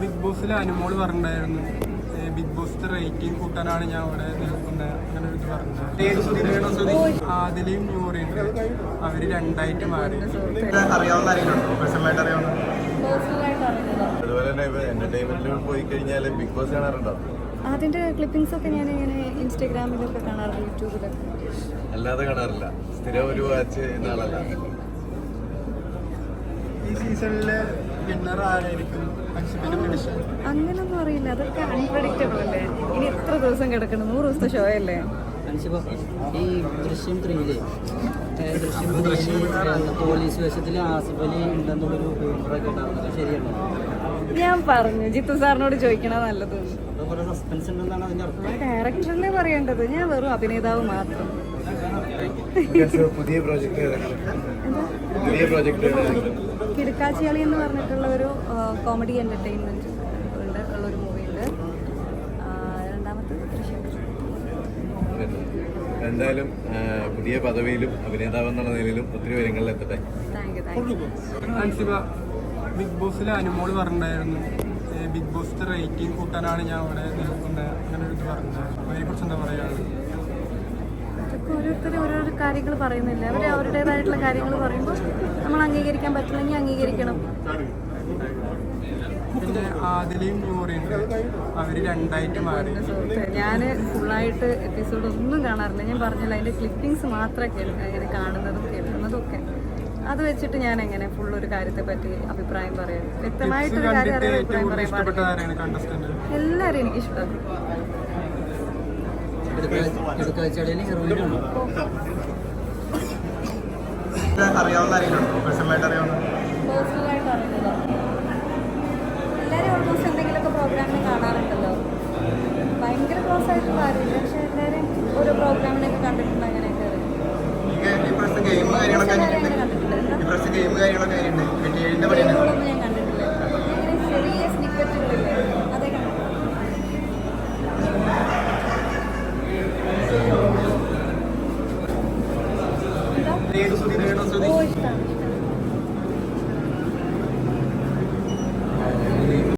Big ബോസിൽ അനുമോൾ പറഞ്ഞിട്ടുണ്ടായിരുന്നു. Big ബോസിന്റെ റേറ്റിംഗ് കൂട്ടാനാണ് ഞാൻ അവിടെ നിൽക്കുന്നത് അങ്ങനെ ഒരു പറഞ്ഞത് പറഞ്ഞത് ന്യൂറി ഉണ്ട് അവർ രണ്ടായിട്ട് മാറി. അതുപോലെ തന്നെ ഇപ്പൊ എന്റർടൈൻമെന്റിൽ പോയി കഴിഞ്ഞാൽ ബിഗ് ബോസ് കാണാറുണ്ടോ? അതിന്റെ ക്ലിപ്പിംഗ്സ് ഒക്കെ ഞാൻ ഇങ്ങനെ ഇൻസ്റ്റാഗ്രാമിലൊക്കെ കാണാറുണ്ട് യൂട്യൂബിലൊക്കെ. അല്ലാതെ കാണാറില്ല. സ്ഥിരം ഒരു വാച്ച് എന്നാളല്ല ഈ സീസണിലെ വിന്നർ ആരായിരിക്കും? അങ്ങനൊന്നും അറിയില്ല. അതൊക്കെ അൺപ്രഡിക്റ്റബിൾ അല്ലേ? ഇനി എത്ര ദിവസം കിടക്കണം? നൂറ് ദിവസത്തെ ഷോ അല്ലേ? ഈ ദൃശ്യം ത്രീയിൽ ദൃശ്യം ത്രീയിൽ പോലീസ് വേഷത്തിൽ ആസിഫ് അലി ഉണ്ടെന്നുള്ളൊരു പേപ്പറൊക്കെ ഉണ്ടായിരുന്നു. അത് ശരിയാണോ ഞാൻ പറഞ്ഞു. ജിത്തു സാറിനോട് ചോദിക്കണ നല്ലത്. അപ്പോൾ സസ്പെൻസ് ഉണ്ടെന്നാണ് അതിന്റെ അർത്ഥം? ഡയറക്ടറിനെ പറയേണ്ടത്. ഞാൻ വെറും അഭിനേതാവ് മാത്രം. പുതിയ പ്രോജക്ട് എന്താ? പുതിയ പ്രോജക്ട് കിടക്കാച്ചിയാളി എന്ന് പറഞ്ഞിട്ടുള്ള ഒരു കോമഡി എന്റർടൈൻമെന്റ് ഉണ്ട് ഉള്ളൊരു മൂവി ഉണ്ട്. ആ, രണ്ടാമത്തെ എന്തായാലും പുതിയ പദവിയിലും അഭിനേതാവ് എന്നുള്ള നിലയിലും ഒത്തിരി വിവരങ്ങളിൽ എത്തട്ടെ. ബിഗ് ബോസിൽ അനുമോൾ പറഞ്ഞിട്ടുണ്ടായിരുന്നു ബിഗ് ബോസിന്റെ റേറ്റിംഗ് കൂട്ടാനാണ് ഞാൻ അവിടെ നിൽക്കുന്നത്. അങ്ങനെ ഒരു ഇത് പറഞ്ഞത്. അതിനെ കുറിച്ച് എന്താ പറയാനുള്ളത് ഓരോരുത്തരും ഓരോരുത്തർ ഓരോരോ കാര്യങ്ങൾ പറയുന്നില്ല? അവർ അവരുടേതായിട്ടുള്ള കാര്യങ്ങൾ പറയുമ്പോൾ നമ്മൾ അംഗീകരിക്കാൻ പറ്റില്ലെങ്കിൽ അംഗീകരിക്കണം. പിന്നെ ആദിലയും നൂറിയും അവർ രണ്ടായിട്ട് മാറി. സുഹൃത്തെ ഞാൻ ഫുള്ളായിട്ട് എപ്പിസോഡ് ഒന്നും കാണാറില്ല. ഞാൻ പറഞ്ഞില്ല അതിന്റെ ക്ലിപ്പിംഗ്സ് മാത്രമേ കേൾക്കുക അങ്ങനെ കാണുന്നതും കേൾക്കുന്നതും ഒക്കെ അത് വെച്ചിട്ട് ഞാൻ എങ്ങനെ ഫുൾ ഒരു കാര്യത്തെ പറ്റി അഭിപ്രായം പറയാം? വ്യക്തമായിട്ടൊരു കാര്യം എനിക്ക് അഭിപ്രായം പറയാൻ പാടില്ല. എല്ലാവരും എടുക്കാച്ചടയിൽ ഹീറോയിനാണ് അറിയാവുന്ന ആരെങ്കിലും പേഴ്സണലായിട്ട് അറിയാവുന്ന? പേഴ്സണലായിട്ട് അറിയുന്നതോ? എല്ലാവരും ഓൾമോസ്റ്റ് എന്തെങ്കിലുമൊക്കെ പ്രോഗ്രാമിന് കാണാറുണ്ടല്ലോ. ഭയങ്കര ക്ലോസ് ആയിട്ടുള്ള ആരുമില്ല. പക്ഷെ എല്ലാവരും ഓരോ പ്രോഗ്രാമിനൊക്കെ കണ്ടിട്ടുണ്ട് അങ്ങനെയൊക്കെ. ഗെയിം കാര്യങ്ങളൊക്കെ ഗെയിം കാര്യങ്ങളൊക്കെ എന്താ? ഓ ഇഷ്ടമാണ്